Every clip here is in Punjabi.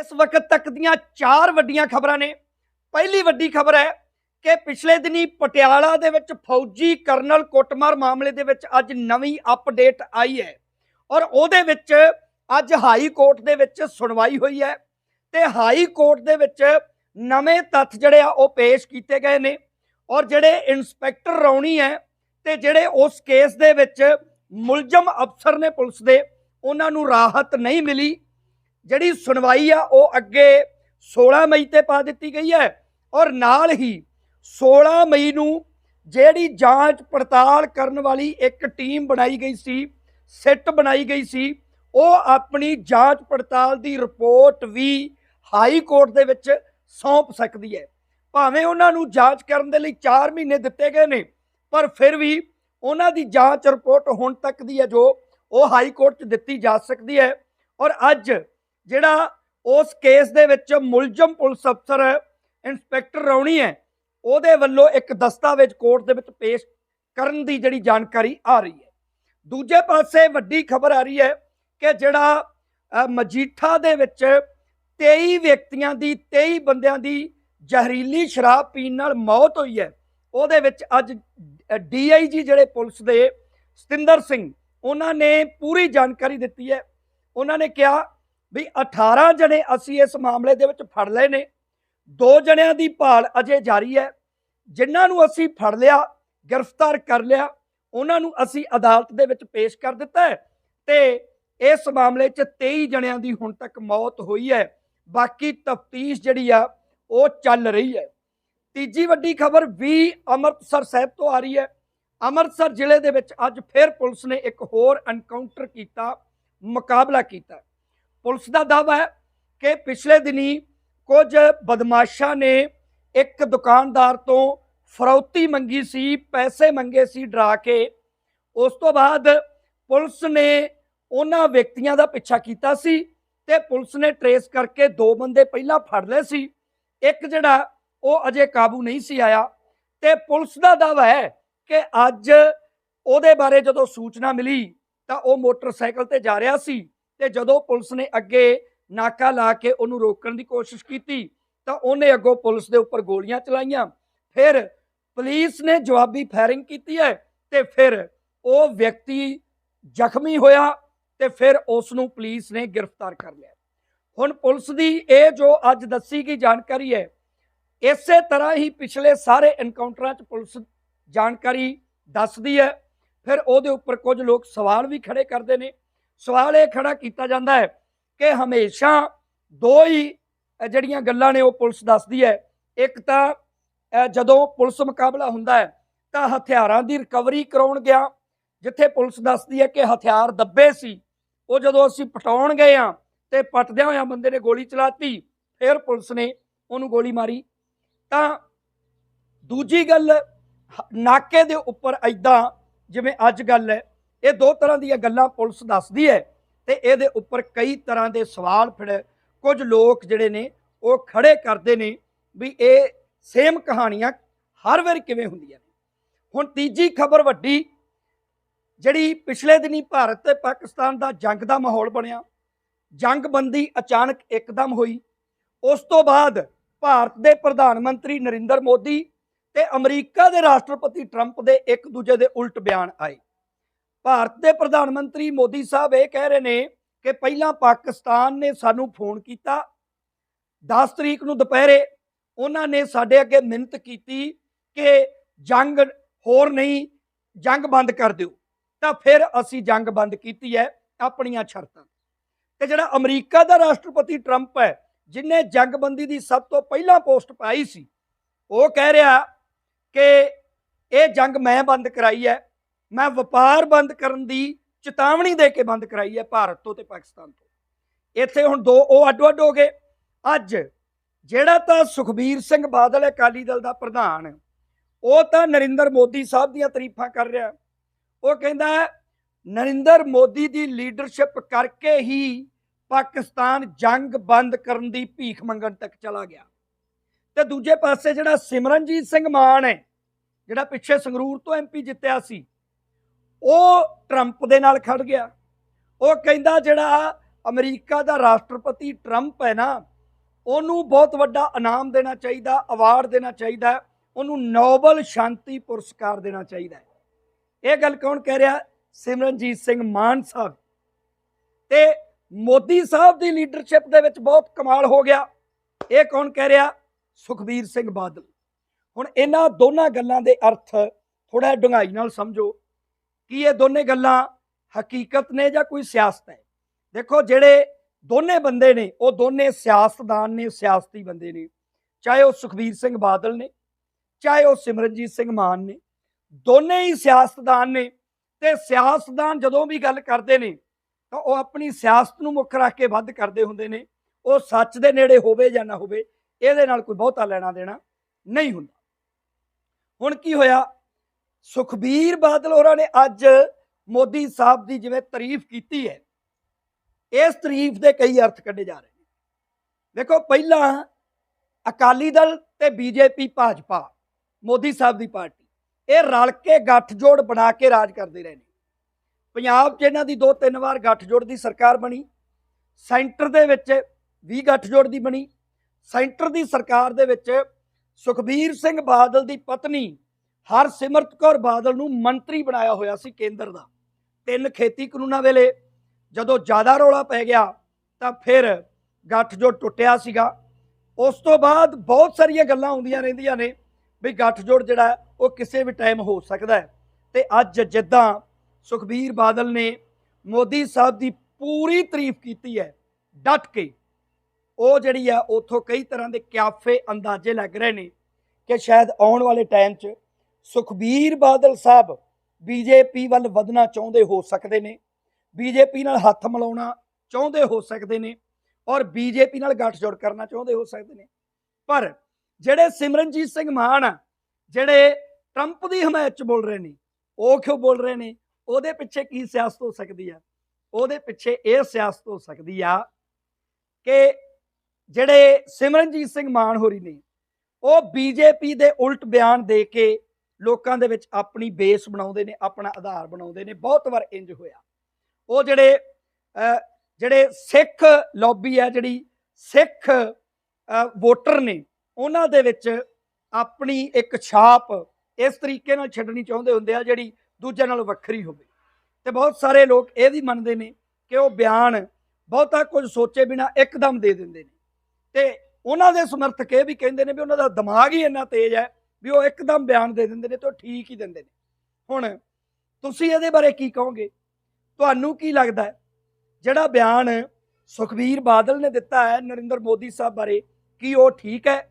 ਇਸ ਵਕਤ ਤੱਕ ਦੀਆਂ ਚਾਰ ਵੱਡੀਆਂ ਖਬਰਾਂ ਨੇ। ਪਹਿਲੀ ਵੱਡੀ ਖਬਰ ਹੈ ਕਿ ਪਿਛਲੇ ਦਿਨੀ ਪਟਿਆਲਾ ਦੇ ਵਿੱਚ ਫੌਜੀ ਕਰਨਲ ਕੁੱਟਮਾਰ ਮਾਮਲੇ ਦੇ ਵਿੱਚ ਅੱਜ ਨਵੀਂ ਅਪਡੇਟ ਆਈ ਹੈ ਔਰ ਉਹਦੇ ਵਿੱਚ ਅੱਜ ਹਾਈ ਕੋਰਟ ਦੇ ਵਿੱਚ ਸੁਣਵਾਈ ਹੋਈ ਹੈ ਤੇ ਹਾਈ ਕੋਰਟ ਦੇ ਵਿੱਚ ਨਵੇਂ ਤੱਥ ਜਿਹੜੇ ਆ ਉਹ ਪੇਸ਼ ਕੀਤੇ ਗਏ ਨੇ ਔਰ ਜਿਹੜੇ ਇਨਸਪੈਕਟਰ ਰੌਣੀ ਹੈ ਤੇ ਜਿਹੜੇ ਉਸ ਕੇਸ ਦੇ ਵਿੱਚ ਮੁਲਜ਼ਮ ਅਫਸਰ ਨੇ ਪੁਲਿਸ ਦੇ, ਉਹਨਾਂ ਨੂੰ ਰਾਹਤ ਨਹੀਂ ਮਿਲੀ। ਜਿਹੜੀ ਸੁਣਵਾਈ ਆ, ਉਹ ਅੱਗੇ 16 ਮਈ ਤੇ ਪਾ ਦਿੱਤੀ ਗਈ ਹੈ ਔਰ ਨਾਲ ਹੀ 16 ਮਈ ਨੂੰ ਜਿਹੜੀ ਜਾਂਚ ਪੜਤਾਲ ਕਰਨ ਵਾਲੀ ਇੱਕ ਟੀਮ ਬਣਾਈ ਗਈ ਸੀ, ਸੈੱਟ ਬਣਾਈ ਗਈ ਸੀ, ਉਹ ਆਪਣੀ ਜਾਂਚ ਪੜਤਾਲ ਦੀ ਰਿਪੋਰਟ ਵੀ ਹਾਈ ਕੋਰਟ ਦੇ ਵਿੱਚ ਸੌਂਪ ਸਕਦੀ ਹੈ। ਭਾਵੇਂ ਉਹਨਾਂ ਨੂੰ ਜਾਂਚ ਕਰਨ ਦੇ ਲਈ 4 ਮਹੀਨੇ ਦਿੱਤੇ ਗਏ ਨੇ, ਪਰ ਫਿਰ ਵੀ ਉਹਨਾਂ ਦੀ ਜਾਂਚ ਰਿਪੋਰਟ ਹੁਣ ਤੱਕ ਦੀ ਹੈ ਜੋ ਉਹ ਹਾਈ ਕੋਰਟ 'ਚ ਦਿੱਤੀ ਜਾ ਸਕਦੀ ਹੈ ਔਰ ਅੱਜ ਜਿਹੜਾ ਉਸ ਕੇਸ ਦੇ ਵਿੱਚ ਮੁਲਜ਼ਮ ਪੁਲਿਸ ਅਫਸਰ ਇੰਸਪੈਕਟਰ ਰੌਣੀ ਹੈ, ਉਹਦੇ ਵੱਲੋਂ ਇੱਕ ਦਸਤਾਵੇਜ਼ ਕੋਰਟ ਦੇ ਵਿੱਚ ਪੇਸ਼ ਕਰਨ ਦੀ ਜਿਹੜੀ ਜਾਣਕਾਰੀ ਆ ਰਹੀ ਹੈ। ਦੂਜੇ ਪਾਸੇ ਵੱਡੀ ਖਬਰ ਆ ਰਹੀ ਹੈ ਕਿ ਜਿਹੜਾ ਮਜੀਠਾ ਦੇ ਵਿੱਚ 23 ਵਿਅਕਤੀਆਂ ਦੀ 23 ਬੰਦਿਆਂ ਦੀ ਜ਼ਹਿਰੀਲੀ ਸ਼ਰਾਬ ਪੀਣ ਨਾਲ ਮੌਤ ਹੋਈ ਹੈ। ਉਹਦੇ ਵਿੱਚ ਅੱਜ ਡੀਆਈਜੀ ਜਿਹੜੇ ਪੁਲਿਸ ਦੇ ਸਤਿੰਦਰ ਸਿੰਘ, ਉਹਨਾਂ ਨੇ ਪੂਰੀ ਜਾਣਕਾਰੀ ਦਿੱਤੀ ਹੈ। ਉਹਨਾਂ ਨੇ ਕਿਹਾ ਵੀ 18 ਜਣੇ ਅਸੀਂ ਇਸ ਮਾਮਲੇ ਦੇ ਵਿੱਚ ਫੜ ਲਏ ਨੇ। ਦੋ ਜਣਿਆਂ ਦੀ ਭਾਲ ਅਜੇ ਜਾਰੀ ਹੈ। ਜਿਨ੍ਹਾਂ ਨੂੰ ਅਸੀਂ ਫੜ ਲਿਆ, ਗ੍ਰਿਫਤਾਰ ਕਰ ਲਿਆ, ਉਹਨਾਂ ਨੂੰ ਅਸੀਂ ਅਦਾਲਤ ਦੇ ਵਿੱਚ ਪੇਸ਼ ਕਰ ਦਿੱਤਾ ਹੈ ਤੇ ਇਸ ਮਾਮਲੇ 'ਚ 23 ਜਣਿਆਂ ਦੀ ਹੁਣ ਤੱਕ ਮੌਤ ਹੋਈ ਹੈ। ਬਾਕੀ ਤਫਤੀਸ਼ ਜਿਹੜੀ ਆ, ਉਹ ਚੱਲ ਰਹੀ ਹੈ। ਤੀਜੀ ਵੱਡੀ ਖਬਰ ਵੀ ਅੰਮ੍ਰਿਤਸਰ ਸਾਹਿਬ ਤੋਂ ਆ ਰਹੀ ਹੈ। ਅੰਮ੍ਰਿਤਸਰ ਜ਼ਿਲ੍ਹੇ ਦੇ ਵਿੱਚ ਅੱਜ ਫਿਰ ਪੁਲਿਸ ਨੇ ਇੱਕ ਹੋਰ ਐਨਕਾਊਂਟਰ ਕੀਤਾ, ਮੁਕਾਬਲਾ ਕੀਤਾ। ਪੁਲਿਸ ਦਾ ਦਾਅਵਾ ਹੈ ਕਿ ਪਿਛਲੇ ਦਿਨੀ ਕੁਝ ਬਦਮਾਸ਼ਾਂ ਨੇ ਇੱਕ ਦੁਕਾਨਦਾਰ ਤੋਂ ਫਰੌਤੀ ਮੰਗੀ ਸੀ, ਪੈਸੇ ਮੰਗੇ ਸੀ ਡਰਾ ਕੇ। ਉਸ ਤੋਂ ਬਾਅਦ ਪੁਲਿਸ ਨੇ ਉਹਨਾਂ ਵਿਅਕਤੀਆਂ ਦਾ ਪਿੱਛਾ ਕੀਤਾ ਸੀ ਤੇ ਪੁਲਿਸ ਨੇ ਟਰੇਸ ਕਰਕੇ ਦੋ ਬੰਦੇ ਪਹਿਲਾਂ ਫੜ ਲਏ ਸੀ। ਇੱਕ ਜਿਹੜਾ ਉਹ ਅਜੇ ਕਾਬੂ ਨਹੀਂ ਸੀ ਆਇਆ ਤੇ ਪੁਲਿਸ ਦਾ ਦਾਅਵਾ ਹੈ ਕਿ ਅੱਜ ਉਹਦੇ ਬਾਰੇ ਜਦੋਂ ਸੂਚਨਾ ਮਿਲੀ ਤਾਂ ਉਹ ਮੋਟਰਸਾਈਕਲ ਤੇ ਜਾ ਰਿਹਾ ਸੀ। ਤੇ ਜਦੋਂ ਪੁਲਿਸ ਨੇ ਅੱਗੇ ਨਾਕਾ ਲਾ ਕੇ ਉਹਨੂੰ ਰੋਕਣ ਦੀ ਕੋਸ਼ਿਸ਼ ਕੀਤੀ, ਤਾਂ ਉਹਨੇ ਅੱਗੋਂ ਪੁਲਿਸ ਦੇ ਉੱਪਰ ਗੋਲੀਆਂ ਚਲਾਈਆਂ। ਫਿਰ ਪੁਲਿਸ ਨੇ ਜਵਾਬੀ ਫਾਇਰਿੰਗ ਕੀਤੀ ਹੈ ਤੇ ਫਿਰ ਉਹ ਵਿਅਕਤੀ ਜ਼ਖਮੀ ਹੋਇਆ ਤੇ ਫਿਰ ਉਸ ਨੂੰ ਪੁਲਿਸ ਨੇ ਗ੍ਰਿਫਤਾਰ ਕਰ ਲਿਆ। ਹੁਣ ਪੁਲਿਸ ਦੀ ਇਹ ਜੋ ਅੱਜ ਦੱਸੀ ਗਈ ਜਾਣਕਾਰੀ ਹੈ, ਇਸੇ ਤਰ੍ਹਾਂ ਹੀ ਪਿਛਲੇ ਸਾਰੇ ਐਨਕਾਊਂਟਰਾਂ 'ਚ ਪੁਲਿਸ ਜਾਣਕਾਰੀ ਦੱਸਦੀ ਹੈ। ਫਿਰ ਉਹਦੇ ਉੱਪਰ ਕੁਝ ਲੋਕ ਸਵਾਲ ਵੀ ਖੜੇ ਕਰਦੇ ਨੇ। ਸਵਾਲ ਇਹ ਖੜਾ ਕੀਤਾ ਜਾਂਦਾ ਹੈ ਕਿ ਹਮੇਸ਼ਾ ਦੋ ਹੀ ਜਿਹੜੀਆਂ ਗੱਲਾਂ ਨੇ ਉਹ ਪੁਲਿਸ ਦੱਸਦੀ ਹੈ। ਇੱਕ ਤਾਂ ਜਦੋਂ ਪੁਲਿਸ ਮੁਕਾਬਲਾ ਹੁੰਦਾ ਹੈ, ਤਾਂ ਹਥਿਆਰਾਂ ਦੀ ਰਿਕਵਰੀ ਕਰਾਉਣ ਗਿਆ, ਜਿੱਥੇ ਪੁਲਿਸ ਦੱਸਦੀ ਹੈ ਕਿ ਹਥਿਆਰ ਦੱਬੇ ਸੀ। ਉਹ ਜਦੋਂ ਅਸੀਂ ਪਟਾਉਣ ਗਏ ਆ ਤੇ ਪਟਦਿਆਂ ਹੋਇਆਂ ਬੰਦੇ ਨੇ ਗੋਲੀ ਚਲਾਤੀ, ਫਿਰ ਪੁਲਿਸ ਨੇ ਉਹਨੂੰ ਗੋਲੀ ਮਾਰੀ। ਤਾਂ ਦੂਜੀ ਗੱਲ ਨਾਕੇ ਦੇ ਉੱਪਰ ਐਦਾਂ ਜਿਵੇਂ ਅੱਜ ਗੱਲ ਹੈ ਇਹ ਦੋ ਤਰ੍ਹਾਂ ਦੀਆਂ ਗੱਲਾਂ ਪੁਲਿਸ ਦੱਸਦੀ ਹੈ ਤੇ ਇਹਦੇ ਉੱਪਰ ਕਈ ਤਰ੍ਹਾਂ ਦੇ ਸਵਾਲ ਫਿਰ ਕੁਝ ਲੋਕ ਜਿਹੜੇ ਨੇ ਉਹ ਖੜੇ ਕਰਦੇ ਨੇ ਵੀ ਇਹ ਸੇਮ ਕਹਾਣੀਆਂ ਹਰ ਵਾਰ ਕਿਵੇਂ ਹੁੰਦੀਆਂ ਨੇ। ਹੁਣ ਤੀਜੀ ਖਬਰ ਵੱਡੀ, ਜਿਹੜੀ ਪਿਛਲੇ ਦਿਨੀ ਭਾਰਤ ਤੇ ਪਾਕਿਸਤਾਨ ਦਾ ਜੰਗ ਦਾ ਮਾਹੌਲ ਬਣਿਆ। ਜੰਗਬੰਦੀ ਅਚਾਨਕ ਇੱਕਦਮ ਹੋਈ। ਉਸ ਤੋਂ ਬਾਅਦ ਭਾਰਤ ਦੇ ਪ੍ਰਧਾਨ ਮੰਤਰੀ ਨਰਿੰਦਰ ਮੋਦੀ ਤੇ ਅਮਰੀਕਾ ਦੇ ਰਾਸ਼ਟਰਪਤੀ ਟਰੰਪ ਦੇ ਇੱਕ ਦੂਜੇ ਦੇ ਉਲਟ ਬਿਆਨ ਆਏ। ਭਾਰਤ ਦੇ ਪ੍ਰਧਾਨ ਮੰਤਰੀ ਮੋਦੀ ਸਾਹਿਬ ਇਹ ਕਹਿ ਰਹੇ ਨੇ ਕਿ ਪਹਿਲਾਂ ਪਾਕਿਸਤਾਨ ਨੇ ਸਾਨੂੰ ਫੋਨ ਕੀਤਾ। 10 ਤਰੀਕ ਨੂੰ ਦੁਪਹਿਰੇ ਉਹਨਾਂ ਨੇ ਸਾਡੇ ਅੱਗੇ ਮਿਹਨਤ ਕੀਤੀ ਕਿ ਜੰਗ ਹੋਰ ਨਹੀਂ, ਜੰਗ ਬੰਦ ਕਰ ਦਿਓ। ਤਾਂ ਫਿਰ ਅਸੀਂ ਜੰਗ ਬੰਦ ਕੀਤੀ ਹੈ ਆਪਣੀਆਂ ਸ਼ਰਤਾਂ। ਤੇ ਜਿਹੜਾ ਅਮਰੀਕਾ ਦਾ ਰਾਸ਼ਟਰਪਤੀ ਟਰੰਪ ਹੈ, ਜਿਨੇ ਜੰਗਬੰਦੀ ਦੀ ਸਭ ਤੋਂ ਪਹਿਲਾਂ ਪੋਸਟ ਪਾਈ ਸੀ, ਉਹ ਕਹਿ ਰਿਹਾ ਕਿ ਇਹ ਜੰਗ ਮੈਂ ਬੰਦ ਕਰਾਈ ਹੈ ਮੈਂ ਵਪਾਰ ਬੰਦ ਕਰਨ ਦੀ ਚੇਤਾਵਨੀ ਦੇ ਕੇ ਬੰਦ ਕਰਾਈ ਹੈ ਭਾਰਤ ਤੋਂ ਤੇ ਪਾਕਿਸਤਾਨ ਤੋਂ। ਇੱਥੇ ਹੁਣ ਦੋ, ਉਹ ਅੱਡੋ ਅੱਡ ਹੋ ਗਏ। ਅੱਜ ਜਿਹੜਾ ਤਾਂ ਸੁਖਬੀਰ ਸਿੰਘ ਬਾਦਲ, ਅਕਾਲੀ ਦਲ ਦਾ ਪ੍ਰਧਾਨ, ਉਹ ਤਾਂ ਨਰਿੰਦਰ ਮੋਦੀ ਸਾਹਿਬ ਦੀਆਂ ਤਾਰੀਫਾਂ ਕਰ ਰਿਹਾ। ਉਹ ਕਹਿੰਦਾ, ਨਰਿੰਦਰ ਮੋਦੀ ਦੀ ਲੀਡਰਸ਼ਿਪ ਕਰਕੇ ਹੀ ਪਾਕਿਸਤਾਨ ਜੰਗ ਬੰਦ ਕਰਨ ਦੀ ਭੀਖ ਮੰਗਣ ਤੱਕ ਚਲਾ ਗਿਆ। ਤੇ ਦੂਜੇ ਪਾਸੇ ਜਿਹੜਾ ਸਿਮਰਨਜੀਤ ਸਿੰਘ ਮਾਨ ਹੈ, ਜਿਹੜਾ ਪਿੱਛੇ ਸੰਗਰੂਰ ਤੋਂ ਐਮਪੀ ਜਿੱਤਿਆ ਸੀ ਉਹ ਟਰੰਪ ਦੇ ਨਾਲ ਖੜ ਗਿਆ। ਉਹ ਕਹਿੰਦਾ ਜਿਹੜਾ ਅਮਰੀਕਾ ਦਾ ਰਾਸ਼ਟਰਪਤੀ ਟਰੰਪ ਹੈ ਨਾ, ਉਹਨੂੰ ਬਹੁਤ ਵੱਡਾ ਇਨਾਮ ਦੇਣਾ ਚਾਹੀਦਾ ਅਵਾਰਡ ਦੇਣਾ ਚਾਹੀਦਾ, ਉਹਨੂੰ ਨੋਬਲ ਸ਼ਾਂਤੀ ਪੁਰਸਕਾਰ ਦੇਣਾ ਚਾਹੀਦਾ ਇਹ ਗੱਲ ਕੌਣ ਕਹਿ ਰਿਹਾ? ਸਿਮਰਨਜੀਤ ਸਿੰਘ ਮਾਨ ਸਾਹਿਬ। ਤੇ ਮੋਦੀ ਸਾਹਿਬ ਦੀ ਲੀਡਰਸ਼ਿਪ ਦੇ ਵਿੱਚ ਬਹੁਤ ਕਮਾਲ ਹੋ ਗਿਆ। ਇਹ ਕੌਣ ਕਹਿ ਰਿਹਾ? ਸੁਖਬੀਰ ਸਿੰਘ ਬਾਦਲ। ਹੁਣ ਇਹਨਾਂ ਦੋਨਾਂ ਗੱਲਾਂ ਦੇ ਅਰਥ ਥੋੜਾ ਡੂੰਘਾਈ ਨਾਲ ਸਮਝੋ। ਕਿ ਇਹ ਦੋਨੇ ਗੱਲਾਂ ਹਕੀਕਤ ਨੇ ਜਾਂ ਕੋਈ ਸਿਆਸਤ ਹੈ? ਦੇਖੋ, ਜਿਹੜੇ ਦੋਨੇ ਬੰਦੇ ਨੇ, ਉਹ ਦੋਨੇ ਸਿਆਸਤਦਾਨ ਨੇ, ਸਿਆਸਤੀ ਬੰਦੇ ਨੇ। ਚਾਹੇ ਉਹ ਸੁਖਬੀਰ ਸਿੰਘ ਬਾਦਲ ਨੇ, ਚਾਹੇ ਉਹ ਸਿਮਰਨਜੀਤ ਸਿੰਘ ਮਾਨ ਨੇ, ਦੋਨੇ ਹੀ ਸਿਆਸਤਦਾਨ ਨੇ ਤੇ ਸਿਆਸਤਦਾਨ ਜਦੋਂ ਵੀ ਗੱਲ ਕਰਦੇ ਨੇ, ਤਾਂ ਉਹ ਆਪਣੀ ਸਿਆਸਤ ਨੂੰ ਮੁੱਖ ਰੱਖ ਕੇ ਵੱਧ ਕਰਦੇ ਹੁੰਦੇ ਨੇ। ਉਹ ਸੱਚ ਦੇ ਨੇੜੇ ਹੋਵੇ ਜਾਂ ਨਾ ਹੋਵੇ, ਇਹਦੇ ਨਾਲ ਕੋਈ ਬਹੁਤਾ ਲੈਣਾ ਦੇਣਾ ਨਹੀਂ ਹੁੰਦਾ। ਹੁਣ ਕੀ ਹੋਇਆ? ਸੁਖਬੀਰ ਬਾਦਲ ਹੋਰਾਂ ਨੇ ਅੱਜ ਮੋਦੀ ਸਾਹਿਬ ਦੀ ਜਿਵੇਂ ਤਾਰੀਫ ਕੀਤੀ ਹੈ, ਇਸ ਤਾਰੀਫ ਦੇ ਕਈ ਅਰਥ ਕੱਢੇ ਜਾ ਰਹੇ ਨੇ। ਦੇਖੋ ਪਹਿਲਾਂ ਅਕਾਲੀ ਦਲ ਤੇ ਬੀਜੇਪੀ, ਭਾਜਪਾ, ਮੋਦੀ ਸਾਹਿਬ ਦੀ ਪਾਰਟੀ, ਇਹ ਰਲ ਕੇ ਗੱਠਜੋੜ ਬਣਾ ਕੇ ਰਾਜ ਕਰਦੇ ਰਹੇ ਨੇ। ਪੰਜਾਬ 'ਚ ਇਹਨਾਂ ਦੀ ਦੋ ਤਿੰਨ ਵਾਰ ਗੱਠਜੋੜ ਦੀ ਸਰਕਾਰ ਬਣੀ, ਸੈਂਟਰ ਦੇ ਵਿੱਚ ਵੀ ਗੱਠਜੋੜ ਦੀ ਬਣੀ, ਸੈਂਟਰ ਦੀ ਸਰਕਾਰ ਦੇ ਵਿੱਚ ਸੁਖਬੀਰ ਸਿੰਘ ਬਾਦਲ ਦੀ ਪਤਨੀ ਹਰਸਿਮਰਤ ਕੌਰ ਬਾਦਲ ਨੂੰ ਮੰਤਰੀ ਬਣਾਇਆ ਹੋਇਆ ਸੀ ਕੇਂਦਰ ਦਾ। ਤਿੰਨ ਖੇਤੀ ਕਾਨੂੰਨਾਂ ਵੇਲੇ ਜਦੋਂ ਜ਼ਿਆਦਾ ਰੌਲਾ ਪੈ ਗਿਆ ਤਾਂ ਫਿਰ ਗੱਠਜੋੜ ਟੁੱਟਿਆ ਸੀਗਾ। ਉਸ ਤੋਂ ਬਾਅਦ ਬਹੁਤ ਸਾਰੀਆਂ ਗੱਲਾਂ ਹੁੰਦੀਆਂ ਰਹਿੰਦੀਆਂ ਨੇ ਵੀ ਗੱਠਜੋੜ ਜਿਹੜਾ ਉਹ ਕਿਸੇ ਵੀ ਟਾਈਮ ਹੋ ਸਕਦਾ ਹੈ। ਤੇ ਅੱਜ ਜਿੱਦਾਂ ਸੁਖਬੀਰ ਬਾਦਲ ਨੇ ਮੋਦੀ ਸਾਹਿਬ ਦੀ ਪੂਰੀ ਤਾਰੀਫ ਕੀਤੀ ਹੈ, ਡਟ ਕੇ। ਉਹ ਜਿਹੜੀ ਆ, ਉਥੋਂ ਕਈ ਤਰ੍ਹਾਂ ਦੇ ਕਿਆਫੇ ਅੰਦਾਜ਼ੇ ਲੱਗ ਰਹੇ ਨੇ ਕਿ ਸ਼ਾਇਦ ਆਉਣ ਵਾਲੇ ਟਾਈਮ 'ਚ ਸੁਖਬੀਰ ਬਾਦਲ ਸਾਹਿਬ ਬੀਜੇਪੀ ਵੱਲ ਵਧਣਾ ਚਾਹੁੰਦੇ ਹੋ ਸਕਦੇ ਨੇ ਬੀਜੇਪੀ ਨਾਲ ਹੱਥ ਮਿਲਾਉਣਾ ਚਾਹੁੰਦੇ ਹੋ ਸਕਦੇ ਨੇ ਔਰ ਬੀਜੇਪੀ ਨਾਲ ਗੱਠਜੋੜ ਕਰਨਾ ਚਾਹੁੰਦੇ ਹੋ ਸਕਦੇ ਨੇ। ਪਰ ਜਿਹੜੇ ਸਿਮਰਨਜੀਤ ਸਿੰਘ ਮਾਨ ਆ, ਜਿਹੜੇ ਟਰੰਪ ਦੀ ਹਮਾਇਤ 'ਚ ਬੋਲ ਰਹੇ ਨੇ, ਉਹ ਕਿਉਂ ਬੋਲ ਰਹੇ ਨੇ? ਉਹਦੇ ਪਿੱਛੇ ਕੀ ਸਿਆਸਤ ਹੋ ਸਕਦੀ ਆ? ਉਹਦੇ ਪਿੱਛੇ ਇਹ ਸਿਆਸਤ ਹੋ ਸਕਦੀ ਆ ਕਿ ਜਿਹੜੇ ਸਿਮਰਨਜੀਤ ਸਿੰਘ ਮਾਨ ਹੋਰੀ ਨੇ, ਉਹ ਬੀਜੇਪੀ ਦੇ ਉਲਟ ਬਿਆਨ ਦੇ ਕੇ ਲੋਕਾਂ ਦੇ ਵਿੱਚ ਆਪਣੀ ਬੇਸ ਬਣਾਉਂਦੇ ਨੇ, ਆਪਣਾ ਆਧਾਰ ਬਣਾਉਂਦੇ ਨੇ, ਬਹੁਤ ਵਾਰ ਇੰਜ ਹੋਇਆ। ਉਹ ਜਿਹੜੇ ਜਿਹੜੇ ਸਿੱਖ ਲੌਬੀ ਹੈ ਜਿਹੜੀ ਸਿੱਖ ਵੋਟਰ ਨੇ, ਉਹਨਾਂ ਦੇ ਵਿੱਚ ਆਪਣੀ ਇੱਕ ਛਾਪ ਇਸ ਤਰੀਕੇ ਨਾਲ ਛੱਡਣੀ ਚਾਹੁੰਦੇ ਹੁੰਦੇ ਆ, ਜਿਹੜੀ ਦੂਜਿਆਂ ਨਾਲੋਂ ਵੱਖਰੀ ਹੋਵੇ। ਤੇ ਬਹੁਤ ਸਾਰੇ ਲੋਕ ਇਹ ਵੀ ਮੰਨਦੇ ਨੇ ਕਿ ਉਹ ਬਿਆਨ ਬਹੁਤਾ ਕੁਝ ਸੋਚੇ ਬਿਨਾ ਇੱਕਦਮ ਦੇ ਦਿੰਦੇ ਨੇ। ਤੇ ਉਹਨਾਂ ਦੇ ਸਮਰਥਕ ਇਹ ਵੀ ਕਹਿੰਦੇ ਨੇ ਵੀ ਉਹਨਾਂ ਦਾ ਦਿਮਾਗ ਹੀ ਇੰਨਾ ਤੇਜ਼ ਹੈ ਵੀ ਉਹ ਇੱਕਦਮ ਬਿਆਨ ਦੇ ਦਿੰਦੇ ਨੇ ਤੇ ਉਹ ਠੀਕ ਹੀ ਦਿੰਦੇ ਨੇ। ਹੁਣ ਤੁਸੀਂ ਇਹਦੇ ਬਾਰੇ ਕੀ ਕਹੋਗੇ? ਤੁਹਾਨੂੰ ਕੀ ਲੱਗਦਾ ਹੈ? ਜਿਹੜਾ ਬਿਆਨ ਸੁਖਬੀਰ ਬਾਦਲ ਨੇ ਦਿੱਤਾ ਹੈ ਨਰਿੰਦਰ ਮੋਦੀ ਸਾਹਿਬ ਬਾਰੇ, ਕੀ ਉਹ ਠੀਕ ਹੈ?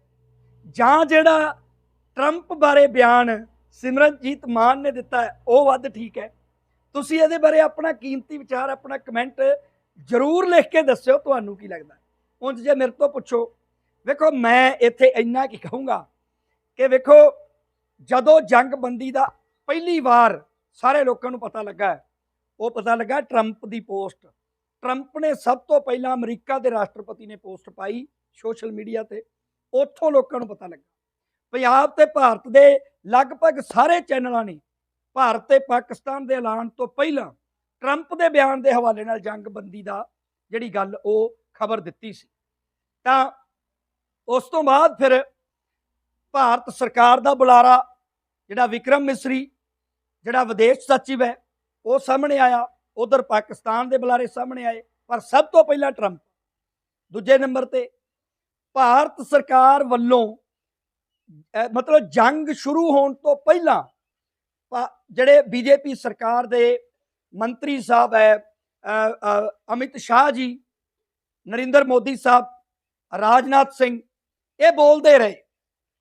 ਜਾਂ ਜਿਹੜਾ ਟਰੰਪ ਬਾਰੇ ਬਿਆਨ ਸਿਮਰਨਜੀਤ ਮਾਨ ਨੇ ਦਿੱਤਾ ਹੈ, ਉਹ ਵੱਧ ਠੀਕ ਹੈ? ਤੁਸੀਂ ਇਹਦੇ ਬਾਰੇ ਆਪਣਾ ਕੀਮਤੀ ਵਿਚਾਰ, ਆਪਣਾ ਕਮੈਂਟ ਜ਼ਰੂਰ ਲਿਖ ਕੇ ਦੱਸਿਓ, ਤੁਹਾਨੂੰ ਕੀ ਲੱਗਦਾ ਉਂਝ ਜੇ ਮੇਰੇ ਤੋਂ ਪੁੱਛੋ। ਵੇਖੋ, ਮੈਂ ਇੱਥੇ ਇੰਨਾ ਕੀ ਕਹੂੰਗਾ ਕਿ ਵੇਖੋ, ਜਦੋਂ ਜੰਗਬੰਦੀ ਦਾ ਪਹਿਲੀ ਵਾਰ ਸਾਰੇ ਲੋਕਾਂ ਨੂੰ ਪਤਾ ਲੱਗਾ, ਉਹ ਪਤਾ ਲੱਗਾ ਟਰੰਪ ਦੀ ਪੋਸਟ। ਟਰੰਪ ਨੇ ਸਭ ਤੋਂ ਪਹਿਲਾਂ ਅਮਰੀਕਾ ਦੇ ਰਾਸ਼ਟਰਪਤੀ ਨੇ ਪੋਸਟ ਪਾਈ ਸੋਸ਼ਲ ਮੀਡੀਆ ਤੇ। ਉੱਥੋਂ ਲੋਕਾਂ ਨੂੰ ਪਤਾ ਲੱਗਾ। ਪੰਜਾਬ ਤੇ ਭਾਰਤ ਦੇ ਲਗਭਗ ਸਾਰੇ ਚੈਨਲਾਂ ਨੇ ਭਾਰਤ ਤੇ ਪਾਕਿਸਤਾਨ ਦੇ ਐਲਾਨ ਤੋਂ ਪਹਿਲਾਂ ਟਰੰਪ ਦੇ ਬਿਆਨ ਦੇ ਹਵਾਲੇ ਨਾਲ ਜੰਗਬੰਦੀ ਦਾ ਜਿਹੜੀ ਗੱਲ ਉਹ ਖਬਰ ਦਿੱਤੀ ਸੀ। ਤਾਂ ਉਸ ਤੋਂ ਬਾਅਦ ਫਿਰ ਭਾਰਤ ਸਰਕਾਰ ਦਾ ਬੁਲਾਰਾ, ਜਿਹੜਾ ਵਿਕਰਮ ਮਿਸਰੀ, ਜਿਹੜਾ ਵਿਦੇਸ਼ ਸਚਿਵ ਹੈ, ਉਹ ਸਾਹਮਣੇ ਆਇਆ, ਉਧਰ ਪਾਕਿਸਤਾਨ ਦੇ ਬੁਲਾਰੇ ਸਾਹਮਣੇ ਆਏ, ਪਰ ਸਭ ਤੋਂ ਪਹਿਲਾਂ ਟਰੰਪ। ਦੂਜੇ ਨੰਬਰ ਤੇ, ਭਾਰਤ ਸਰਕਾਰ ਵੱਲੋਂ ਮਤਲਬ ਜੰਗ ਸ਼ੁਰੂ ਹੋਣ ਤੋਂ ਪਹਿਲਾਂ, ਭਾ- ਜਿਹੜੇ ਬੀਜੇਪੀ ਸਰਕਾਰ ਦੇ ਮੰਤਰੀ ਸਾਹਿਬ ਹੈ ਅਮਿਤ ਸ਼ਾਹ ਜੀ, ਨਰਿੰਦਰ ਮੋਦੀ ਸਾਹਿਬ, ਰਾਜਨਾਥ ਸਿੰਘ, ਇਹ ਬੋਲਦੇ ਰਹੇ।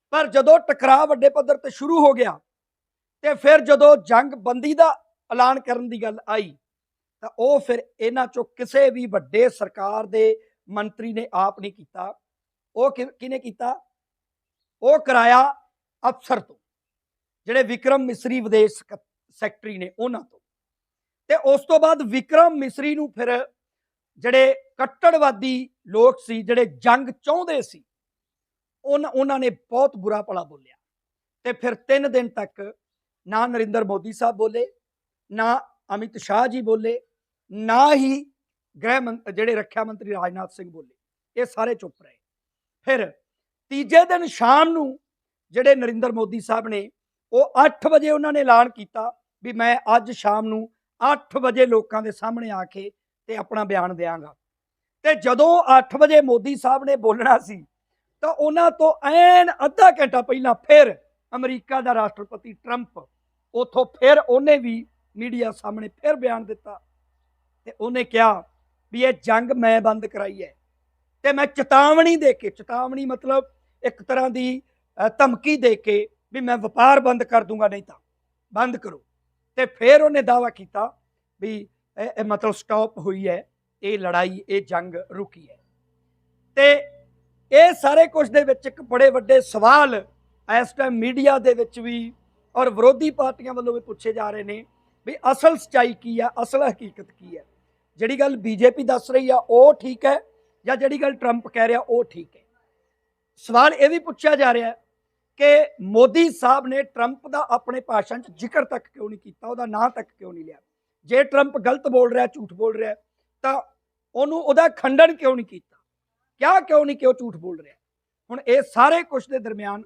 ਪਰ ਜਦੋਂ ਟਕਰਾਅ ਵੱਡੇ ਪੱਧਰ ਤੇ ਸ਼ੁਰੂ ਹੋ ਗਿਆ ਤੇ ਫਿਰ ਜਦੋਂ ਜੰਗ ਬੰਦੀ ਦਾ ਐਲਾਨ ਕਰਨ ਦੀ ਗੱਲ ਆਈ, ਤਾਂ ਉਹ ਫਿਰ ਇਹਨਾਂ ਚੋਂ ਕਿਸੇ ਵੀ ਵੱਡੇ ਸਰਕਾਰ ਦੇ ਮੰਤਰੀ ਨੇ ਆਪ ਨਹੀਂ ਕੀਤਾ। ਉਹ ਕਿ- ਕਿਹਨੇ ਕੀਤਾ? ਉਹ ਕਰਾਇਆ ਅਫਸਰ ਤੋਂ, ਜਿਹੜੇ ਵਿਕਰਮ ਮਿਸਰੀ ਵਿਦੇਸ਼ ਸੈਕਟਰੀ ਨੇ ਉਹਨਾਂ ਤੋਂ। ਤੇ ਉਸ ਤੋਂ ਬਾਅਦ ਵਿਕਰਮ ਮਿਸਰੀ ਨੂੰ ਫਿਰ ਜਿਹੜੇ ਕੱਟੜਵਾਦੀ ਲੋਕ ਸੀ, ਜਿਹੜੇ ਜੰਗ ਚਾਹੁੰਦੇ ਸੀ ਉਹਨਾਂ ਉਹਨਾਂ ਨੇ ਬਹੁਤ ਬੁਰਾ ਭਲਾ ਬੋਲਿਆ। ਤੇ ਫਿਰ 3 ਦਿਨ ਤੱਕ ਨਾ ਨਰਿੰਦਰ ਮੋਦੀ ਸਾਹਿਬ ਬੋਲੇ, ਨਾ ਅਮਿਤ ਸ਼ਾਹ ਜੀ ਬੋਲੇ, ਨਾ ਹੀ ਗ੍ਰਹਿ ਮੰਤ- ਜਿਹੜੇ ਰੱਖਿਆ ਮੰਤਰੀ ਰਾਜਨਾਥ ਸਿੰਘ ਬੋਲੇ। ਇਹ ਸਾਰੇ ਚੁੱਪ ਰਹੇ। ਫਿਰ ਤੀਜੇ ਦਿਨ ਸ਼ਾਮ ਨੂੰ ਜਿਹੜੇ ਨਰਿੰਦਰ ਮੋਦੀ ਸਾਹਿਬ ਨੇ, ਉਹ 8 ਵਜੇ ਉਹਨਾਂ ਨੇ ਐਲਾਨ ਕੀਤਾ ਵੀ ਮੈਂ ਅੱਜ ਸ਼ਾਮ ਨੂੰ 8 ਵਜੇ ਲੋਕਾਂ ਦੇ ਸਾਹਮਣੇ ਆ ਕੇ ਤੇ ਆਪਣਾ ਬਿਆਨ ਦਿਆਂਗਾ। ਤੇ ਜਦੋਂ 8 ਵਜੇ ਮੋਦੀ ਸਾਹਿਬ ਨੇ ਬੋਲਣਾ ਸੀ ਤਾਂ ਉਹਨਾਂ ਤੋਂ ਐਨ ਅੱਧਾ ਘੰਟਾ ਪਹਿਲਾਂ ਫਿਰ ਅਮਰੀਕਾ ਦਾ ਰਾਸ਼ਟਰਪਤੀ ਟਰੰਪ ਉਥੋਂ ਫਿਰ ਉਹਨੇ ਵੀ ਮੀਡੀਆ ਸਾਹਮਣੇ ਫਿਰ ਬਿਆਨ ਦਿੱਤਾ ਤੇ ਉਹਨੇ ਕਿਹਾ ਵੀ ਇਹ ਜੰਗ ਮੈਂ ਬੰਦ ਕਰਾਈ ਹੈ ਤੇ ਮੈਂ ਚੇਤਾਵਨੀ ਦੇ ਕੇ, ਚੇਤਾਵਨੀ ਮਤਲਬ ਇੱਕ ਤਰ੍ਹਾਂ ਦੀ ਧਮਕੀ ਦੇ ਕੇ ਵੀ ਮੈਂ ਵਪਾਰ ਬੰਦ ਕਰ ਦੂੰਗਾ ਨਹੀਂ ਤਾਂ, ਬੰਦ ਕਰੋ। ਤੇ ਫਿਰ ਉਹਨੇ ਦਾਵਾ ਕੀਤਾ ਵੀ ਇਹ ਇਹ ਮਤਲਬ ਸਟਾਪ ਹੋਈ ਹੈ, ਇਹ ਲੜਾਈ, ਇਹ ਜੰਗ ਰੁਕੀ ਹੈ। ਤੇ ਇਹ ਸਾਰੇ ਕੁਝ ਦੇ ਵਿੱਚ ਇੱਕ ਬੜੇ ਵੱਡੇ ਸਵਾਲ ਇਸ ਟਾਈਮ ਮੀਡੀਆ ਦੇ ਵਿੱਚ ਵੀ ਔਰ ਵਿਰੋਧੀ ਪਾਰਟੀਆਂ ਵੱਲੋਂ ਵੀ ਪੁੱਛੇ ਜਾ ਰਹੇ ਨੇ ਵੀ ਅਸਲ ਸਚਾਈ ਕੀ ਹੈ ਅਸਲ ਹਕੀਕਤ ਕੀ ਹੈ ਜਿਹੜੀ ਗੱਲ ਬੀਜੇਪੀ ਦੱਸ ਰਹੀ ਆ, ਉਹ ਠੀਕ ਹੈ ਜਾਂ ਜਿਹੜੀ ਗੱਲ ਟਰੰਪ ਕਹਿ ਰਿਹਾ, ਉਹ ਠੀਕ ਹੈ? ਸਵਾਲ ਇਹ ਵੀ ਪੁੱਛਿਆ ਜਾ ਰਿਹਾ ਕਿ ਮੋਦੀ ਸਾਹਿਬ ਨੇ ਟਰੰਪ ਦਾ ਆਪਣੇ ਭਾਸ਼ਣ 'ਚ ਜ਼ਿਕਰ ਤੱਕ ਕਿਉਂ ਨਹੀਂ ਕੀਤਾ? ਉਹਦਾ ਨਾਂ ਤੱਕ ਕਿਉਂ ਨਹੀਂ ਲਿਆ? ਜੇ ਟਰੰਪ ਗਲਤ ਬੋਲ ਰਿਹਾ, ਝੂਠ ਬੋਲ ਰਿਹਾ, ਤਾਂ ਉਹਨੂੰ ਉਹਦਾ ਖੰਡਨ ਕਿਉਂ ਨਹੀਂ ਕੀਤਾ? ਕਿਆ ਕਿਉਂ ਨਹੀਂ ਕਿ ਉਹ ਝੂਠ ਬੋਲ ਰਿਹਾ? ਹੁਣ ਇਹ ਸਾਰੇ ਕੁਝ ਦੇ ਦਰਮਿਆਨ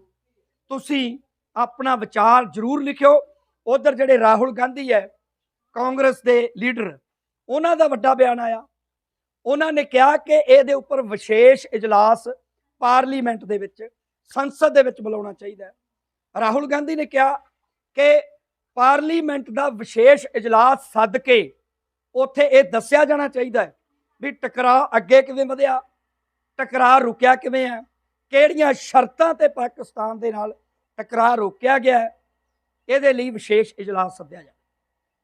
ਤੁਸੀਂ ਆਪਣਾ ਵਿਚਾਰ ਜ਼ਰੂਰ ਲਿਖਿਓ। ਉਧਰ ਜਿਹੜੇ ਰਾਹੁਲ ਗਾਂਧੀ ਹੈ, ਕਾਂਗਰਸ ਦੇ ਲੀਡਰ, ਉਹਨਾਂ ਦਾ ਵੱਡਾ ਬਿਆਨ ਆਇਆ। ਉਹਨਾਂ ਨੇ ਕਿਹਾ ਕਿ ਇਹਦੇ ਉੱਪਰ ਵਿਸ਼ੇਸ਼ ਇਜਲਾਸ ਪਾਰਲੀਮੈਂਟ ਦੇ ਵਿੱਚ, ਸੰਸਦ ਦੇ ਵਿੱਚ ਬੁਲਾਉਣਾ ਚਾਹੀਦਾ ਹੈ। ਰਾਹੁਲ ਗਾਂਧੀ ਨੇ ਕਿਹਾ ਕਿ ਪਾਰਲੀਮੈਂਟ ਦਾ ਵਿਸ਼ੇਸ਼ ਇਜਲਾਸ ਸੱਦ ਕੇ ਉੱਥੇ ਇਹ ਦੱਸਿਆ ਜਾਣਾ ਚਾਹੀਦਾ ਹੈ ਵੀ ਟਕਰਾਅ ਅੱਗੇ ਕਿਵੇਂ ਵਧਿਆ। ਟਕਰਾਅ ਰੁਕਿਆ ਕਿਵੇਂ ਹੈ? ਕਿਹੜੀਆਂ ਸ਼ਰਤਾਂ ਤੇ ਪਾਕਿਸਤਾਨ ਦੇ ਨਾਲ ਟਕਰਾਅ ਰੋਕਿਆ ਗਿਆ ਇਹਦੇ ਲਈ ਵਿਸ਼ੇਸ਼ ਇਜਲਾਸ ਸੱਦਿਆ ਜਾਵੇ।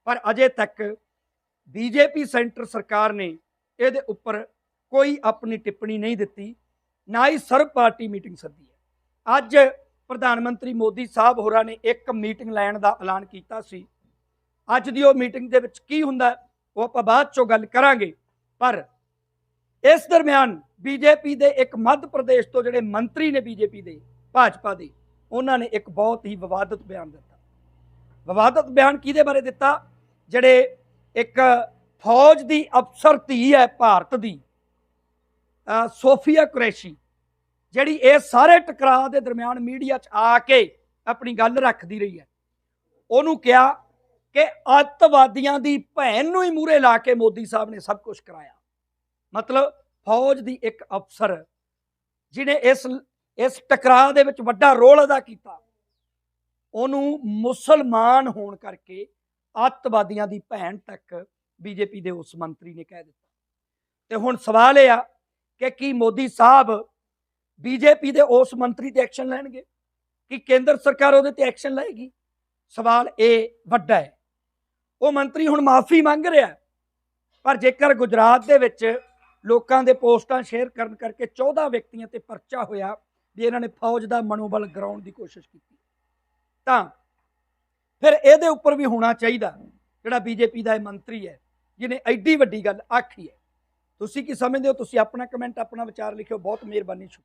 ਪਰ ਅਜੇ ਤੱਕ ਬੀਜੇਪੀ ਸੈਂਟਰ ਸਰਕਾਰ ਨੇ ਇਹਦੇ ਉੱਪਰ ਕੋਈ ਆਪਣੀ ਟਿੱਪਣੀ ਨਹੀਂ ਦਿੱਤੀ, ਨਾ ਹੀ ਸਰਬ ਪਾਰਟੀ ਮੀਟਿੰਗ ਸੱਦੀ ਹੈ। ਅੱਜ ਪ੍ਰਧਾਨ ਮੰਤਰੀ ਮੋਦੀ ਸਾਹਿਬ ਹੋਰਾਂ ਨੇ ਇੱਕ ਮੀਟਿੰਗ ਲੈਣ ਦਾ ਐਲਾਨ ਕੀਤਾ ਸੀ। ਅੱਜ ਦੀ ਉਹ ਮੀਟਿੰਗ ਦੇ ਵਿੱਚ ਕੀ ਹੁੰਦਾ ਉਹ ਆਪਾਂ ਬਾਅਦ ਚੋਂ ਗੱਲ ਕਰਾਂਗੇ। ਪਰ ਇਸ ਦਰਮਿਆਨ ਬੀਜੇਪੀ ਦੇ ਇੱਕ ਮੱਧ ਪ੍ਰਦੇਸ਼ ਤੋਂ ਜਿਹੜੇ ਮੰਤਰੀ ਨੇ ਬੀਜੇਪੀ ਦੇ, ਭਾਜਪਾ ਦੇ, ਉਹਨਾਂ ਨੇ ਇੱਕ ਬਹੁਤ ਹੀ ਵਿਵਾਦਤ ਬਿਆਨ ਦਿੱਤਾ। ਵਿਵਾਦਤ ਬਿਆਨ ਕਿਹਦੇ ਬਾਰੇ ਦਿੱਤਾ? ਜਿਹੜੇ ਇੱਕ ਫੌਜ ਦੀ ਅਫਸਰ ਧੀ ਹੈ ਭਾਰਤ ਦੀ ਸੋਫੀਆ ਕੁਰੈਸ਼ੀ, ਜਿਹੜੀ ਇਹ ਸਾਰੇ ਟਕਰਾਅ ਦੇ ਦਰਮਿਆਨ ਮੀਡੀਆ 'ਚ ਆ ਕੇ ਆਪਣੀ ਗੱਲ ਰੱਖਦੀ ਰਹੀ ਹੈ। ਉਹਨੂੰ ਕਿਹਾ ਕਿ ਅੱਤਵਾਦੀਆਂ ਦੀ ਭੈਣ ਨੂੰ ਹੀ ਮੂਰੇ ਲਾ ਕੇ ਮੋਦੀ ਸਾਹਿਬ ਨੇ ਸਭ ਕੁਝ ਕਰਾਇਆ। ਮਤਲਬ ਫੌਜ ਦੀ ਇੱਕ ਅਫਸਰ ਜਿਹਨੇ ਇਸ ਇਸ ਟਕਰਾਅ ਦੇ ਵਿੱਚ ਵੱਡਾ ਰੋਲ ਅਦਾ ਕੀਤਾ। ਉਹਨੂੰ ਮੁਸਲਮਾਨ ਹੋਣ ਕਰਕੇ ਅੱਤਵਾਦੀਆਂ ਦੀ ਭੈਣ ਤੱਕ ਬੀਜੇਪੀ ਦੇ ਉਸ ਮੰਤਰੀ ਨੇ ਕਹਿ ਦਿੱਤਾ। ਤੇ ਹੁਣ ਸਵਾਲ ਇਹ ਆ ਕਿ ਕੀ ਮੋਦੀ ਸਾਹਿਬ ਬੀਜੇਪੀ ਦੇ ਉਸ ਮੰਤਰੀ ਤੇ ਐਕਸ਼ਨ ਲੈਣਗੇ? ਕਿ ਕੇਂਦਰ ਸਰਕਾਰ ਉਹਦੇ ਤੇ ਐਕਸ਼ਨ ਲਏਗੀ? ਸਵਾਲ ਇਹ ਵੱਡਾ ਹੈ। ਉਹ ਮੰਤਰੀ ਹੁਣ ਮਾਫੀ ਮੰਗ ਰਿਹਾ ਪਰ ਜੇਕਰ ਗੁਜਰਾਤ ਦੇ ਵਿੱਚ ਲੋਕਾਂ ਦੇ ਪੋਸਟਾਂ ਸ਼ੇਅਰ ਕਰਨ ਕਰਕੇ 14 ਵਿਅਕਤੀਆਂ ਤੇ ਪਰਚਾ ਹੋਇਆ ਵੀ ਇਹਨਾਂ ਨੇ ਫੌਜ ਦਾ ਮਨੋਬਲ ਗਰਾਉਣ ਦੀ ਕੋਸ਼ਿਸ਼ ਕੀਤੀ। ਤਾਂ ਫਿਰ ਇਹਦੇ ਉੱਪਰ ਵੀ ਹੋਣਾ ਚਾਹੀਦਾ, ਜਿਹੜਾ ਬੀਜੇਪੀ ਦਾ ਇਹ ਮੰਤਰੀ ਹੈ, ਜਿਹਨੇ ਐਡੀ ਵੱਡੀ ਗੱਲ ਆਖੀ ਹੈ। ਤੁਸੀਂ ਕੀ ਸਮਝਦੇ ਹੋ? ਤੁਸੀਂ ਆਪਣਾ ਕਮੈਂਟ ਆਪਣਾ ਵਿਚਾਰ ਲਿਖਿਓ। ਬਹੁਤ ਮਿਹਰਬਾਨੀ ਸ਼ੁਕਰੀਆ।